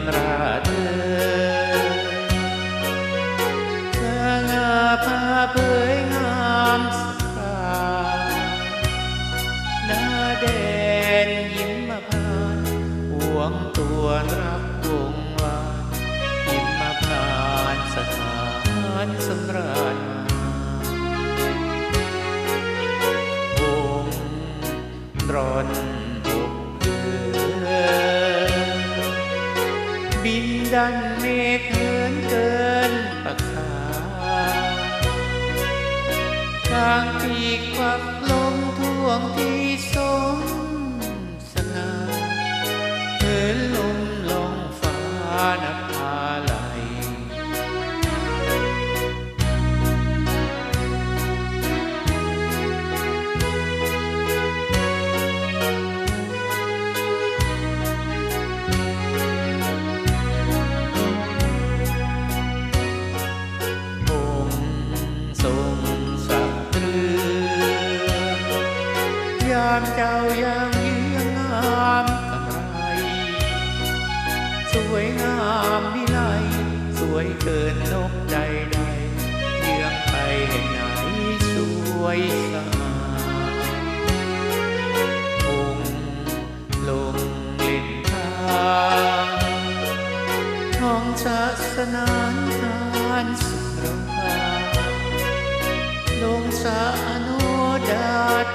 อนราเธอเธองาพาเผยงามสกาหน้าแดนยิ้มมาพานห่วงตัวรักวงวานยิ้มมาผ่านสถานสำราญมาวงตรอน บินดันเมฆเหินเกินปากขาทางปีกควักลมท่วงที่สมามเจ้ายังเยืองงามกำไร สวยงามวิไลสวยเกินนกใดใดเยืองไปแห่งไหนสวยสะอาดองลงเล่นทางท้องศาสนานทานสุขราลงสาโนดาด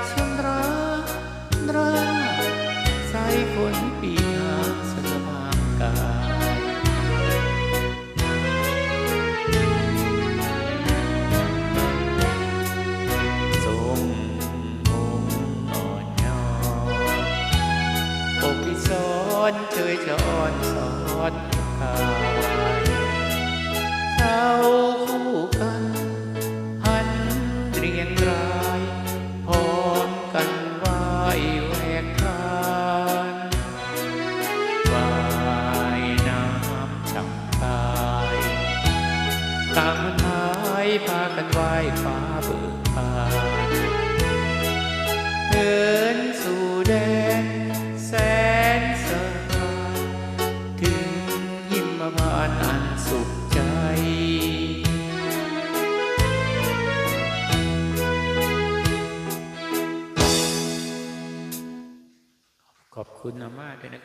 ปกพิสอนเคยจะอ่อนสอนกายเขาคู่กันหันเรียงรายพร้อมกันไหวแหวกทานว่ายน้ำช่ำกายต่างมันหายพากันไหวฟ้าเบิกบานเดินสู่แดน สุขใจ ขอบคุณอาม่าด้วยนะ